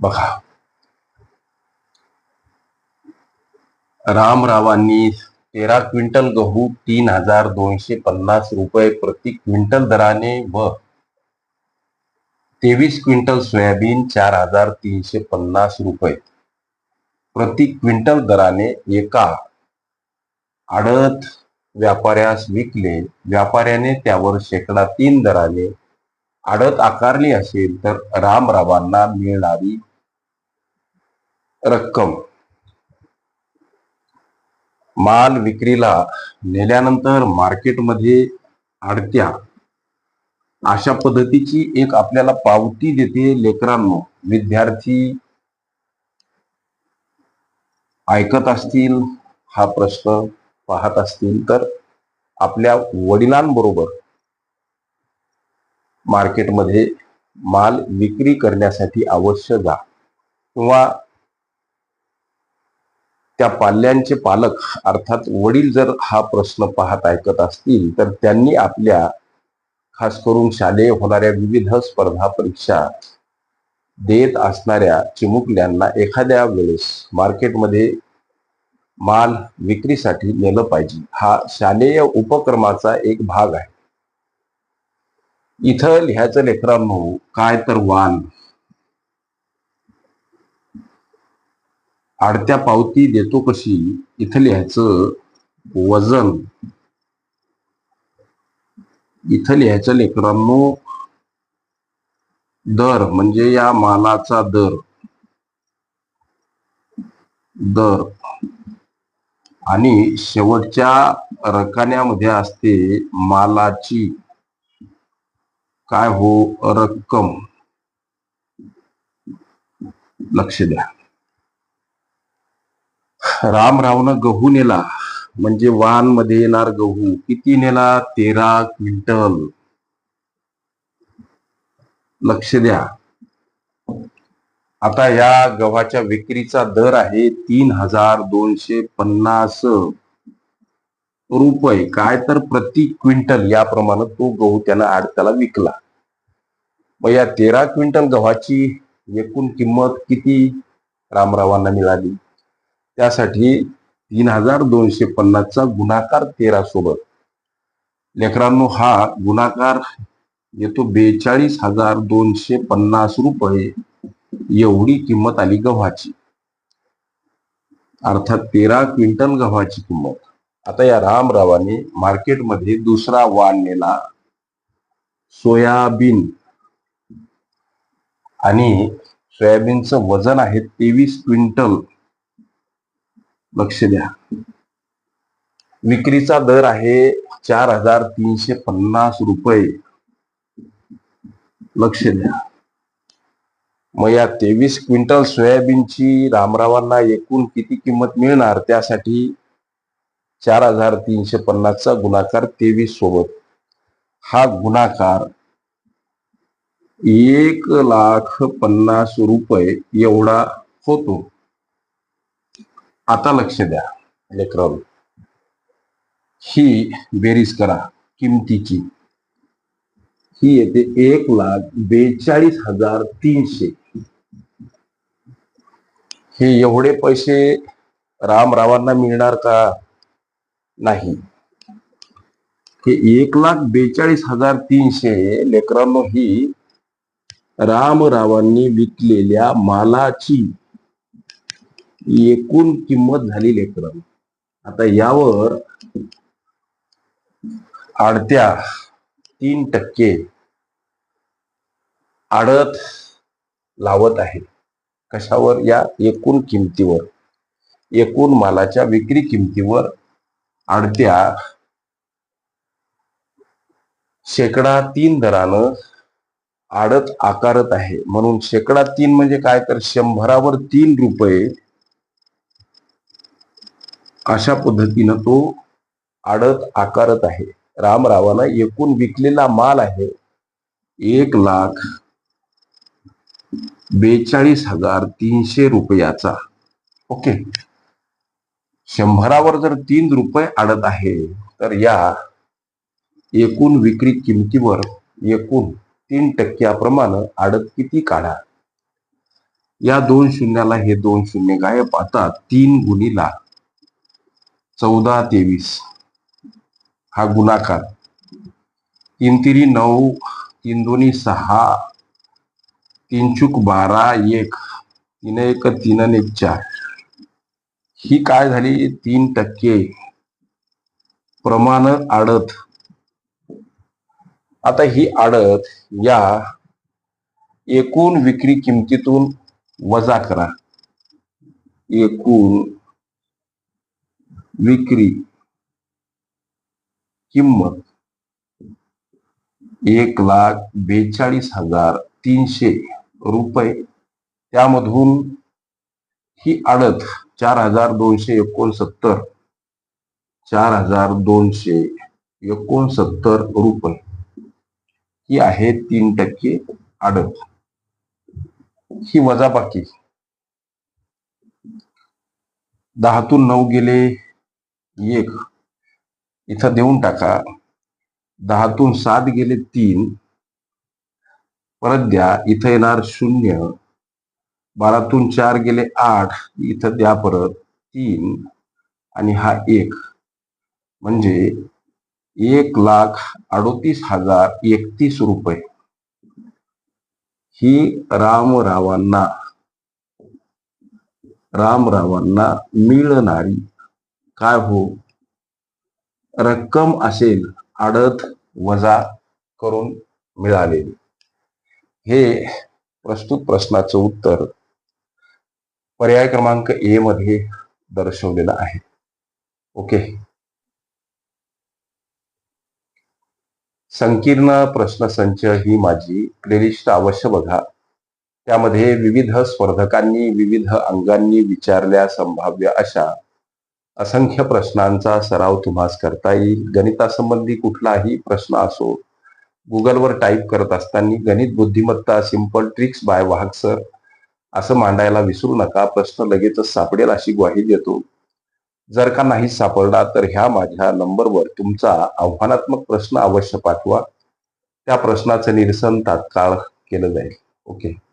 बघा. रामरावांनी तेरा क्विंटल गहू तीन हजार दोनशे पन्नास रुपये प्रति क्विंटल दराने व तेवीस क्विंटल सोयाबीन चार हजार तीनशे पन्नास रुपये प्रति क्विंटल दराने एका आडत व्यापाऱ्यास विकले. व्यापाऱ्याने त्यावर शेकडा तीन दराने आडत आकारली असेल तर रामरावांना मिळणारी रक्कम. माल विक्रीला नेल्यानंतर मार्केटमध्ये आडत्या अशा पद्धतीची एक आपल्याला पावती देते लेकरांनो. विद्यार्थी ऐकत असतील हा प्रश्न पाहत असतील तर आपल्या वडिलांबरोबर मार्केटमध्ये माल विक्री करण्यासाठी अवश्य जा किंवा त्या पाल्यांचे पालक अर्थात वडील जर हा प्रश्न पाहत ऐकत असतील तर त्यांनी आपल्या खास करून शालेय होणाऱ्या विविध स्पर्धा परीक्षा देत असणाऱ्या चिमुकल्यांना एखाद्या वेळेस मार्केटमध्ये माल विक्रीसाठी नेलं पाहिजे. हा शालेय उपक्रमाचा एक भाग आहे. इथं लिहायचं लेकरांनो काय तर वान. आडत्या पावती देतो कशी? इथं लिहायचं वजन. इथं लिहायचं लेकरांनो दर म्हणजे या मालाचा दर. दर. आणि शेवटच्या रकान्यामध्ये असते मालाची. काय हो? रक्कम. लक्ष द्या. राम रावनं गहू नेला. म्हणजे वानमध्ये येणार गहू. किती नेला? तेरा क्विंटल. लक्ष द्या. आता या गव्हाच्या विक्रीचा दर आहे तीन हजार दोनशे पन्नास रुपये. काय तर प्रति क्विंटल याप्रमाणे तो गहू त्यानं आड त्याला विकला. मग या तेरा क्विंटल गव्हाची एकूण किंमत किती? रामरावांना मिळाली. त्यासाठी तीन हजार दोनशे पन्नासचा गुणाकार तेरा सोबत लेकरांनो हा गुणाकार येतो बेचाळीस हजार दोनशे पन्नास रुपये. एवढी किंमत आली गव्हाची. अर्थात तेरा क्विंटल गव्हाची किंमत. आता या रामरावाने मार्केटमध्ये दुसरा वाण नेला. सोयाबीन. आणि सोयाबीनचं वजन आहे तेवीस क्विंटल. लक्ष द्या. विक्रीचा दर आहे चार हजार तीनशे पन्नास रुपये. लक्ष द्या. मग या तेवीस क्विंटल सोयाबीनची रामरावांना एकूण किती किंमत मिळणार? त्यासाठी चार हजार तीनशे पन्नासचा गुणाकार तेवीस सोबत. हा गुणाकार एक लाख पन्नास रुपये एवढा होतो. आता लक्ष द्या लेकरांनो ही बेरीज करा किमतीची. ही येते एक लाख बेचाळीस हजार तीनशे. हे एवढे पैसे रामरावांना मिळणार का? नाही. हे एक लाख बेचाळीस हजार तीनशे लेकरांनो ही रामरावांनी विकलेल्या मालाची एकूण किंमत झाली लेकरं आता यावर आडत्या तीन टक्के आडत लावत आहे कशावर? या एकूण किमतीवर. एकूण मालाच्या विक्री किमतीवर आडत्या शेकडा तीन दरानं आडत आकारत आहे. म्हणून शेकडा तीन म्हणजे काय? तर शंभरावर तीन रुपये अशा पद्धतीनं तो आडत आकारत आहे. रामरावानं एकूण विकलेला माल आहे एक लाख बेचाळीस हजार तीनशे रुपयाचा. ओके. शंभरावर जर तीन रुपये आडत आहे तर या एकूण विक्री किमतीवर एकूण तीन टक्क्याप्रमाणे आडत किती काढा. या दोन शून्याला हे दोन शून्य गायब. आता तीन गुणीला चौदा तेवीस. हा गुणाकार. तीन तिरी नऊ तीन दोन्ही सहा तीन चूक बारा एक. तीन एक तीन आणि एक चार. ही काय झाली? तीन टक्के. प्रमाण आडत आता ही आडत या एकूण विक्री किमतीतून वजा करा. एकूण विक्री किंमत एक लाख बेचाळीस हजार तीनशे रुपये. त्यामधून ही आडत चार हजार दोनशे एकोणसत्तर चार हजार दोनशे एकोणसत्तर रुपये. ही आहे तीन टक्के आडत. ही वजाबाकी. दहातून नऊ गेले एक. इथं देऊन टाका. दहातून सात गेले तीन. परत द्या. इथं येणार शून्य. बारातून चार गेले आठ. इथं द्या परत. तीन. आणि हा एक. म्हणजे एक लाख अडोतीस हजार एकतीस रुपये. ही रामरावांना रामरावांना मिळणारी काय हो? रक्कम असेल आडत वजा करून मिळालेली हे प्रस्तुत प्रश्नाचं उत्तर पर्याय क्रमांक ए मध्ये दर्शवलेलं आहे. ओके. संकीर्ण प्रश्नसंच ही माझी प्लेलिस्ट अवश्य बघा. त्यामध्ये विविध स्पर्धकांनी विविध अंगांनी विचारल्या संभाव्य अशा असंख्य प्रश्नांचा सराव तुम्हास करता येईल. गणितासंबंधी कुठलाही प्रश्न असो गुगलवर टाईप करत असताना गणित बुद्धिमत्ता simple tricks by Vahak sir असं मांडायला विसरू नका. प्रश्न लगेचच सापडेल अशी ग्वाही देतो. जर का नाही सापडला तर ह्या माझ्या नंबरवर तुमचा आव्हानात्मक प्रश्न अवश्य पाठवा. त्या प्रश्नाचं निरसन तात्काळ केलं जाईल. ओके.